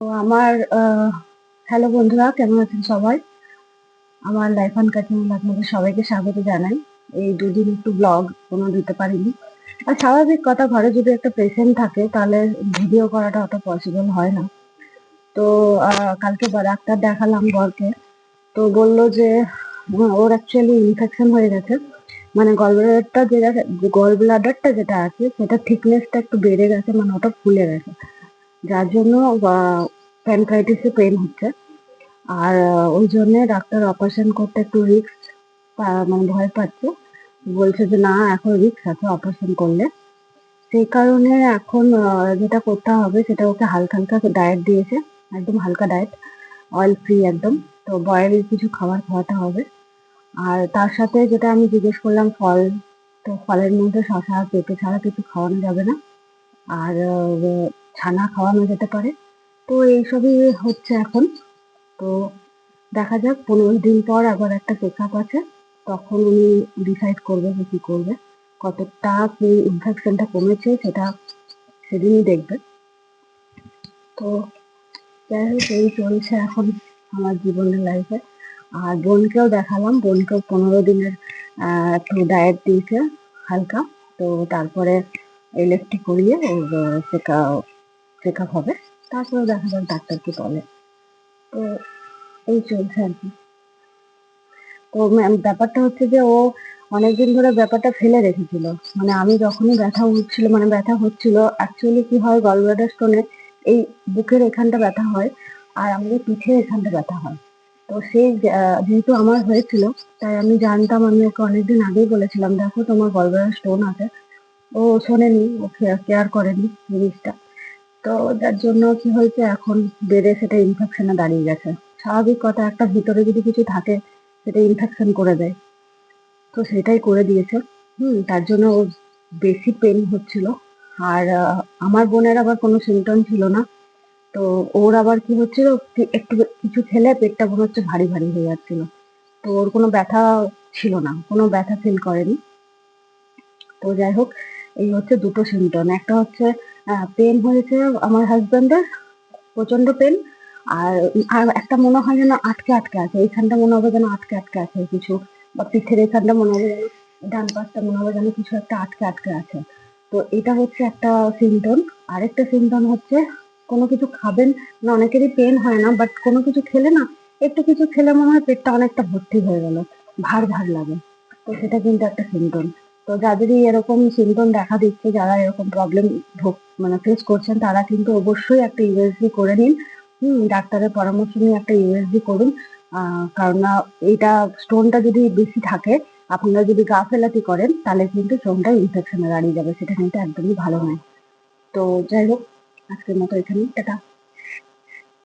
তো আমার হ্যালো বন্ধুরা, কেমন আছেন সবাই? আমার লাইফ অ্যান্ড কাটিং আপনাদের সবাইকে স্বাগত জানাই। এই দুদিন একটু ব্লগ কোনো দিতে পারিনি। আর স্বাভাবিক কথা, ঘরে যদি একটা পেশেন্ট থাকে, তাহলে ভিডিও করাটা অত পসিবল হয় না। তো কালকে ডাক্তার দেখালাম বরকে। তো বলল যে ওর অ্যাকচুয়ালি ইনফেকশন হয়ে গেছে। মানে গলব্লাডারটা যেটা গল ব্লাডারটা যেটা আছে, সেটা থিকনেসটা একটু বেড়ে গেছে মানে ওটা ফুলে গেছে। যার জন্য প্যানক্রাইটিসে পেন হচ্ছে। আর ওই জন্য ডাক্তার অপারেশন করতে একটু রিস্ক মানে ভয় পাচ্ছে। বলছে যে, না, এখন রিস্ক আছে অপারেশন করলে। সেই কারণে এখন যেটা করতে হবে, সেটা ওকে হালকা হালকা ডায়েট দিয়েছে। একদম হালকা ডায়েট অয়েল ফ্রি একদম। তো বয়েল কিছু খাবার খাওয়াতে হবে। আর তার সাথে যেটা আমি জিজ্ঞেস করলাম, ফল। তো ফলের মধ্যে শশা পেঁপে ছাড়া কিছু খাওয়ানো যাবে না। আর ছানা খাওয়ানো যেতে পারে। তো এইসবই হচ্ছে এখন। তো দেখা যাক, পনেরো দিন পর আবার একটা চেক আপ আছে। তখন উনি ডিসাইড করবে যে কি করবে, কতটা কি ইনফেকশনটা কমেছে সেটা সেদিনই দেখবে। তো যাই হোক, এই চলছে এখন আমার জীবনের লাইফে আর বোনকেও দেখালাম, বোনকেও পনেরো দিনের একটু ডায়েট দিয়েছে হালকা। তো তারপরে এলএফটি করিয়ে ওর চেক চেক আপ হবে তারপরে দেখা যাক ডাক্তার কি বলে। তো এই চলছে আর কি। তো ম্যাম ব্যাপারটা হচ্ছে যে ও অনেকদিন ধরে ব্যাপারটা ফেলে রেখেছিল। মানে আমি যখনই ব্যথা উঠছিল মানে ব্যথা হচ্ছিল অ্যাকচুয়ালি কি হয় গলব্লাডার স্টোনে এই বুকের এখানটা ব্যথা হয় আর আমাদের পিঠের এখানটা ব্যথা হয়। তো সেই যেহেতু আমার হয়েছিল, তাই আমি জানতাম, আমি ওকে অনেকদিন আগেই বলেছিলাম, দেখো তোমার গলব্লাডার স্টোন আছে। ও শোনেনি, ও কেয়ার করেনি জিনিসটা। তো যার জন্য কি হয়েছে? এখন বেড়ে সেটা ইনফেকশনে দাঁড়িয়ে গেছে। স্বাভাবিক কথা, একটা ভিতরে যদি কিছু থাকে, সেটা ইনফেকশন করে দেয়। তো সেটাই করে দিয়েছে। হুম, তার জন্য বেশি পেন হচ্ছিল। আর আমার বোনের আবার কোনো সিমটম ছিল না। তো ওর আবার কি হচ্ছিল? একটু কিছু খেলে পেটটা মনে হচ্ছে ভারী ভারী হয়ে যাচ্ছিল। তো ওর কোনো ব্যথা ছিল না। কোনো ব্যথা ফিল করেনি। তো যাই হোক, এই হচ্ছে দুটো সিমটম একটা হচ্ছে পেন হয়েছে আমার হাজবেন্ডের প্রচণ্ড পেন আর আর একটা মনে হয় যেন আটকে আটকে আছে। এইখানটা মনে হবে যেন আটকে আটকে আছে কিছু। বা পিঠের এইখানটা মনে হবে যেন, ডান পাশটা মনে হবে যেন কিছু একটা আটকে আটকে আছে। তো এটা হচ্ছে একটা সিমটম আরেকটা সিমটম হচ্ছে, কোনো কিছু খাবেন না, অনেকেরই পেন হয় না বাট কোনো কিছু খেলে না, একটু কিছু খেলে মনে হয় পেটটা অনেকটা ভর্তি হয়ে গেল। ভার ভার লাগে। তো সেটা কিন্তু একটা সিমটম তো যাদেরই এরকম সিমটম দেখা দিচ্ছে, যারা এরকম প্রবলেম মানে ফেস করছেন, তারা কিন্তু অবশ্যই একটা ইউএসজি করে নিন। হুম, ডাক্তারের পরামর্শ নিয়ে একটা ইউএসজি করুন। কারণ না এইটা স্টোনটা যদি বেশি থাকে, আপনারা যদি গা ফেলাতি করেন, তাহলে কিন্তু স্টোনটা ইনফেকশনে দাঁড়িয়ে যাবে। সেটা কিন্তু একদমই ভালো নয়। তো যাই হোক, আজকের মতো এখানে টাটা।